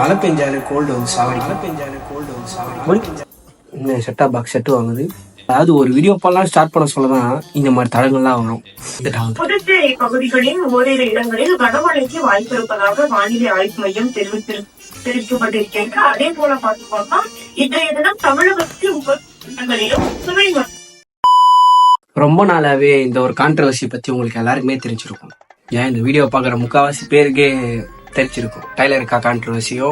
மழை பெஞ்சாலே கோல்டு வந்து சாவடி. மழை பெஞ்சாலே கோல்டு வந்து சாவடி. செட்டா பாக்ஸ் செட்டு வாங்குது. அதாவது ஒரு வீடியோ பண்ணலாம் ஸ்டார்ட் பண்ண சொல்லதான் இந்த மாதிரி தடங்கள்லாம் வரும். புதுச்சேரி பகுதிகளில் ஓரிரு இடங்களில் கனமழைக்கு வாய்ப்பு இருப்பதாக வானிலை ஆய்வு மையம் தெரிவிக்கப்பட்டிருக்கிறது அதே போல பார்த்தோம்னா இன்றைய தினம் தமிழகத்தில் இடங்களிலும் ரொம்ப நாளாவே இந்த ஒரு கான்ட்ரவர்சி பத்தி உங்களுக்கு எல்லாருக்குமே தெரிஞ்சிருக்கும். ஏன் இந்த வீடியோ பார்க்குற முக்காவாசி பேருக்கே தெரிச்சிருக்கும் டைலர் கா கான்ட்ரவர்சியோ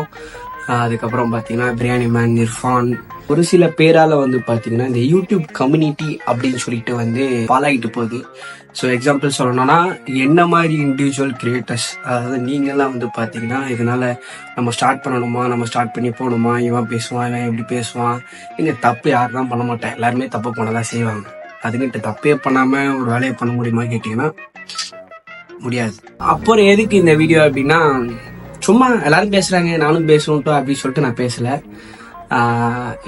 அதுக்கப்புறம் பார்த்தீங்கன்னா பிரியாணி மேன் இர்ஃபான் ஒரு சில பேரால் வந்து பார்த்தீங்கன்னா இந்த யூடியூப் கம்யூனிட்டி அப்படின்னு சொல்லிட்டு வந்து பாலாகிட்டு போகுது. ஸோ எக்ஸாம்பிள் சொல்லணும்னா என்ன மாதிரி இண்டிவிஜுவல் கிரியேட்டர்ஸ் அதாவது நீங்கள்லாம் வந்து பார்த்தீங்கன்னா இதனால் நம்ம ஸ்டார்ட் பண்ணணுமா நம்ம ஸ்டார்ட் பண்ணி போகணுமா இவன் பேசுவான் இவன் எப்படி பேசுவான். இங்கே தப்பு யாரும் தான் பண்ண மாட்டேன். எல்லாருமே தப்பு பண்ணதான் செய்வாங்க. அதுக்கிட்ட தப்பே பண்ணாமல் ஒரு வேலையை பண்ண முடியுமா கேட்டிங்கன்னா முடியாது. அப்புறம் எதுக்கு இந்த வீடியோ அப்படின்னா சும்மா எல்லாரும் பேசுறாங்க நானும் பேசணும்ட்டு அப்படின்னு சொல்லிட்டு நான் பேசல.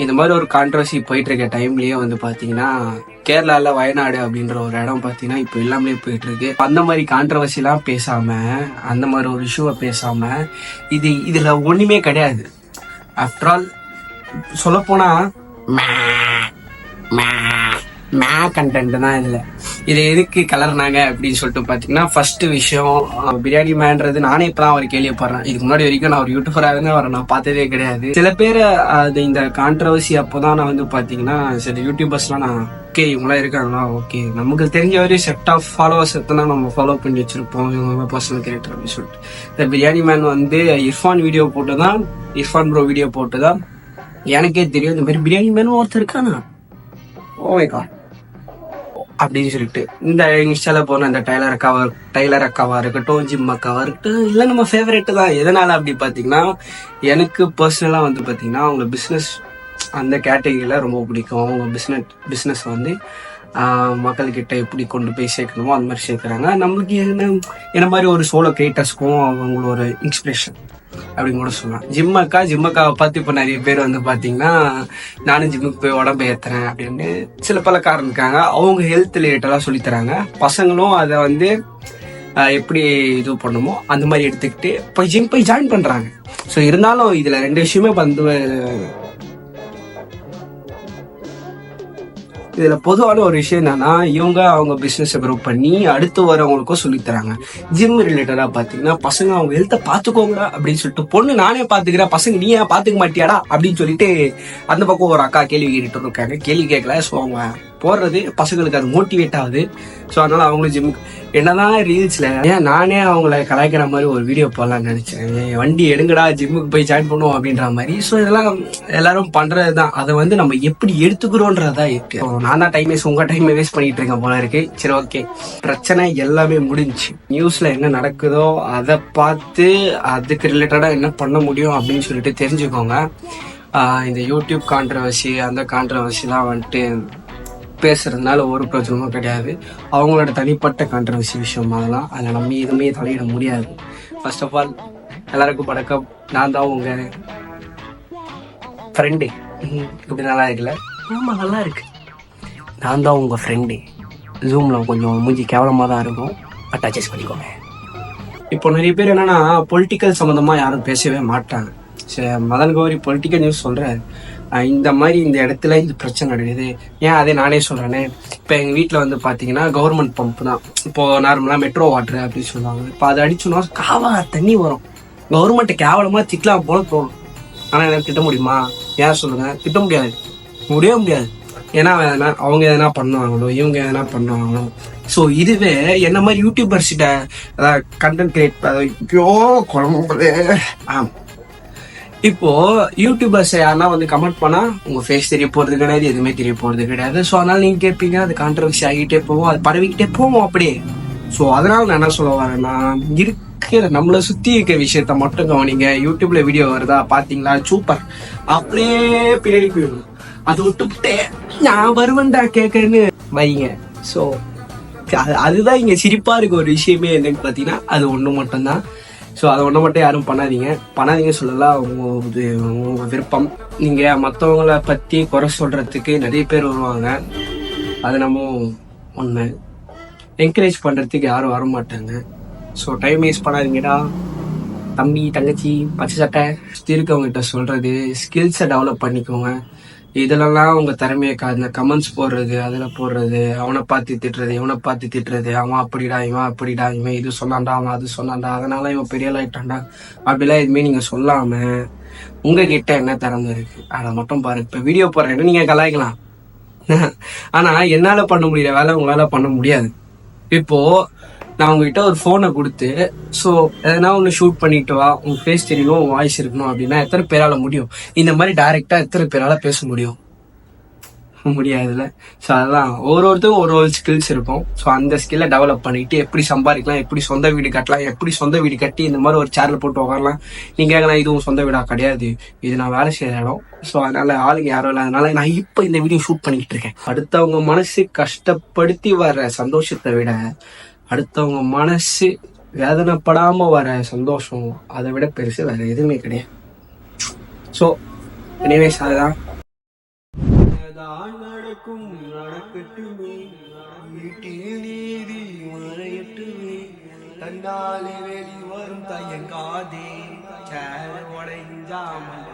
இந்த மாதிரி ஒரு கான்ட்ரவர்சி போயிட்டு இருக்க டைம்லயே வந்து பாத்தீங்கன்னா கேரளால வயநாடு அப்படின்ற ஒரு இடம் பாத்தீங்கன்னா இப்போ எல்லாமே போயிட்டு இருக்கு அந்த மாதிரி கான்ட்ரவர்சிலாம் பேசாம அந்த மாதிரி ஒரு இஷ்யூவை பேசாம இது இதுல ஒண்ணுமே கிடையாது. ஆஃப்டர் ஆல் சொல்ல போனா மே கண்டென்ட் தான் இல்லை இது எதுக்கு கலர்னாங்க அப்படின்னு சொல்லிட்டு பார்த்தீங்கன்னா ஃபர்ஸ்ட் விஷயம் பிரியாணி மேன்றது நானே இப்போ தான் அவர் கேள்விப்படுறேன். இதுக்கு முன்னாடி வரைக்கும் நான் ஒரு யூடியூபராக அவரை நான் பார்த்ததே கிடையாது. சில பேர் அது இந்த கான்ட்ரவர்சி அப்போதான் நான் வந்து பார்த்தீங்கன்னா சில யூடியூபர்ஸ்லாம் நான் ஓகே இவங்களாம் இருக்காங்களா? ஓகே நமக்கு தெரிஞ்ச வரையும் செட் ஆஃப் ஃபாலோவர்ஸ் எத்தனை நம்ம ஃபாலோ பண்ணி வச்சிருப்போம் இவங்க பர்சனல் கேரக்டர் அப்படின்னு சொல்லிட்டு. இந்த பிரியாணி மேன் வந்து இர்ஃபான் வீடியோ போட்டு தான் இர்ஃபான் ப்ரோ வீடியோ போட்டு தான் எனக்கே தெரியும். இந்த மாதிரி பிரியாணி மேனும் ஒருத்தர் இருக்கானா? ஓ மை காட் அப்படின்னு சொல்லிட்டு. இந்த இன்ஸ்டால போன இந்த டைலர் அக்காவா டைலர் அக்காவா இருக்கட்டும் ஜிம் அக்காவா இருக்கட்டும் இல்லை நம்ம ஃபேவரட் தான். எதனால அப்படி பார்த்தீங்கன்னா எனக்கு பர்சனலாக வந்து பார்த்தீங்கன்னா அவங்க பிஸ்னஸ் அந்த கேட்டகரியில் ரொம்ப பிடிக்கும். அவங்க பிஸ்னஸ் பிஸ்னஸ் வந்து மக்கள்கிட்ட எப்படி கொண்டு போய் சேர்க்கணுமோ அந்த மாதிரி சேர்க்குறாங்க. நம்மளுக்கு என்ன என்ன மாதிரி ஒரு சோலோ கிரியேட்டர்ஸ்க்கும் அவங்களோட இன்ஸ்பிரேஷன் அப்படின்னு கூட சொல்லலாம். ஜிம் அக்கா ஜிம் அக்காவை பார்த்து இப்போ நிறைய பேர் வந்து பார்த்தீங்கன்னா நானும் ஜிம்முக்கு போய் உடம்பு ஏற்றுறேன் அப்படின்னு சில பழக்காரங்க இருக்காங்க அவங்க ஹெல்த் ரிலேட்டடாக சொல்லித்தராங்க பசங்களும் அதை வந்து எப்படி இது பண்ணுமோ அந்த மாதிரி எடுத்துக்கிட்டு போய் ஜிம் போய் ஜாயின் பண்ணுறாங்க ஸோ இருந்தாலும் இதில் ரெண்டு விஷயமே வந்து இதுல பொதுவான ஒரு விஷயம் என்னன்னா இவங்க அவங்க பிசினஸ் க்ரோ பண்ணி அடுத்து வரவங்களுக்கும் சொல்லித் தராங்க. ஜிம் ரிலேட்டடா பாத்தீங்கன்னா பசங்க அவங்க ஹெல்த்தை பாத்துக்கோங்கடா அப்படின்னு சொல்லிட்டு பொண்ணு நானே பாத்துக்கிறேன் பசங்க நீ ஏன் பாத்துக்க மாட்டியாடா? அப்படின்னு சொல்லிட்டு அந்த பக்கம் ஒரு அக்கா கேள்வி கேட்டுட்டு இருக்காங்க. கேள்வி கேட்கல. ஸோ அவங்க போடுறது பசங்களுக்கு அது மோட்டிவேட் ஆகுது. ஸோ அதனால அவங்களும் ஜிம் என்னதான் ரீல்ஸில் ஏன் நானே அவங்கள கலாய்க்கிற மாதிரி ஒரு வீடியோ போடலாம்னு நினச்சேன். வண்டி எடுங்கடா ஜிம்முக்கு போய் ஜாயின் பண்ணுவோம் அப்படின்ற மாதிரி. ஸோ இதெல்லாம் எல்லாரும் பண்ணுறது தான் அதை வந்து நம்ம எப்படி எடுத்துக்கிறோன்றதா இருக்கு. நான் தான் டைம் வேஸ்ட் உங்கள் டைமை வேஸ்ட் பண்ணிட்டு இருக்கேன் போல இருக்கு. சரி ஓகே பிரச்சனை எல்லாமே முடிஞ்சுச்சு. நியூஸில் என்ன நடக்குதோ அதை பார்த்து அதுக்கு ரிலேட்டடாக என்ன பண்ண முடியும் அப்படின்னு சொல்லிட்டு தெரிஞ்சுக்கோங்க. இந்த யூடியூப் கான்ட்ரவர்சி அந்த கான்ட்ரவர்சிலாம் வந்துட்டு பேசுறதுனால ஒரு பிரச்சனையும் கிடையாது. அவங்களோட தனிப்பட்ட கான்ட்ரவர்சி விஷயம் அதெல்லாம் அதில் நம்ம எதுவுமே தலையிட முடியாது. ஃபர்ஸ்ட் ஆஃப் ஆல் எல்லாருக்கும் வணக்கம். நான் தான் உங்க ஃப்ரெண்டு இப்படி நல்லா இருக்குல்ல ஆமாம் நல்லா இருக்கு. நான் தான் உங்கள் ஃப்ரெண்டு ஜூமில் கொஞ்சம் மூஞ்சி கேவலமாக தான் இருக்கும். பட் அட்ஜஸ்ட் பண்ணிக்கோங்க. இப்போ நிறைய பேர் என்னென்னா பொலிட்டிக்கல் சம்மந்தமாக யாரும் பேசவே மாட்டாங்க. சரி மதன் கௌரி பொலிட்டிக்கல் நியூஸ் சொல்கிறேன் இந்த மாதிரி இந்த இடத்துல இந்த பிரச்சனை நடக்குது. ஏன் அதே நானே சொல்கிறேனே இப்போ எங்கள் வீட்டில் வந்து பார்த்தீங்கன்னா கவர்மெண்ட் பம்ப் தான். இப்போது நார்மலாக மெட்ரோ வாட்டர் அப்படின்னு சொல்லுவாங்க. இப்போ அதை அடிச்சோன்னா காவா தண்ணி வரும். கவர்மெண்ட்டை கேவலமாக திட்டலாம் போல தோணும். ஆனால் எனக்கு திட்ட முடியுமா? ஏன் சொல்லுங்கள் திட்ட முடியாது. முடியவே முடியாது. ஏன்னா எதனா அவங்க எதனா பண்ணுவாங்களோ இவங்க எதனா பண்ணுவாங்களோ. ஸோ இதுவே என்ன மாதிரி யூடியூபர்ஸ்கிட்ட அதாவது கண்டென்ட் கிரியேட் ஐயோ குழம்பு ஆ இப்போ யூடியூபர்ஸ் யாருன்னா வந்து கமெண்ட் பண்ணா உங்க ஃபேஸ் தெரிய போறது கிடையாது எதுவுமே தெரிய போறது கிடையாது. ஸோ அதனால நீங்க கேட்பீங்க அது கான்ட்ரவர்சி ஆகிட்டே போவோம் அது பரவிக்கிட்டே போவோம் அப்படியே. ஸோ அதனால நான் என்ன சொல்ல வரேன்னா இருக்கிற நம்மளை சுத்தி இருக்கிற விஷயத்த மட்டும் கவனிங்க. யூடியூப்ல வீடியோ வருதா பாத்தீங்களா? சூப்பர் அப்படியே பின்னாடி போயிடும். அது விட்டுவிட்டே நான் வருவேன்டா கேட்கறேன்னு வைங்க. ஸோ அதுதான் இங்க சிரிப்பா இருக்க ஒரு விஷயமே என்னன்னு பாத்தீங்கன்னா அது ஒண்ணு மட்டும்தான். ஸோ அதை ஒன்று மட்டும் யாரும் பண்ணாதீங்க. பண்ணாதீங்க சொல்லலாம் உங்க இது உங்கள் விருப்பம். நீங்க மற்றவங்கள பத்தி குறை சொல்றதுக்கு நிறைய பேர் வருவாங்க. அது நம்ம ஒன்று என்கரேஜ் பண்ணுறதுக்கு யாரும் வர மாட்டாங்க ஸோ டைம் வேஸ்ட் பண்ணாதீங்கடா. தம்பி தங்கச்சி பச்சை சட்டை. சுற்றி இருக்கவங்ககிட்ட சொல்கிறது ஸ்கில்ஸை டெவலப் பண்ணிக்கோங்க. இதுலலாம் உங்க திறமையை காதுல கமெண்ட்ஸ் போடுறது அதுல போடுறது அவனை பார்த்து திட்டுறது இவனை பார்த்து திட்டுறது அவன் அப்படிடா இவன் அப்படிடா இவன் இது சொன்னான்டா அவன் அது சொன்னான்டா அதனால இவன் பெரிய ஆயிட்டான்டா அப்படிலாம் எதுவுமே நீங்க சொல்லாம உங்ககிட்ட என்ன திறமை இருக்கு? அதை மட்டும் பாருங்க. இப்ப வீடியோ போடுறேன்னு நீங்க கலாய்க்கலாம். ஆனா என்னால பண்ண முடியல வேலை உங்களால பண்ண முடியாது. இப்போ நான் உங்ககிட்ட ஒரு ஃபோனை கொடுத்து ஸோ எதனா ஒன்று ஷூட் பண்ணிட்டு வா உங்க ஃபேஸ் தெரியணும் உன் வாய்ஸ் இருக்கணும் அப்படின்னா எத்தனை பேரால முடியும்? இந்த மாதிரி டைரக்டா எத்தனை பேரால பேச முடியும்? முடியாதுல்ல. ஸோ அதெல்லாம் ஒரு ஒருத்தரும் ஒரு ஒரு ஸ்கில்ஸ் இருக்கும் ஸோ அந்த ஸ்கில்லை டெவலப் பண்ணிட்டு எப்படி சம்பாதிக்கலாம் எப்படி சொந்த வீடு கட்டலாம் எப்படி சொந்த வீடு கட்டி இந்த மாதிரி ஒரு சேரில் போட்டு உட்காரலாம் நீங்க கேட்கலாம் இதுவும் சொந்த வீடா? கிடையாது. இது நான் வேலை செய்யற இடம். ஸோ அதனால ஆளுங்க யாரும் இல்லாதனால நான் இப்போ இந்த வீடியோ ஷூட் பண்ணிட்டு இருக்கேன். அடுத்தவங்க மனசு கஷ்டப்படுத்தி வர்ற சந்தோஷத்தை விட அடுத்தவங்க மனசு வேதனைப்படாம வர சந்தோஷம் அதை விட பெருசு வேற எதுவுமே கிடையாது. ஸோ எனிவேஸ் அதுதான் நடக்கும் நடக்கட்டுமே வீட்டில் நீதி மறையட்டுமே தன்னாலே வெளி வரும் தயங்காதே சேர் உடைஞ்சாமல்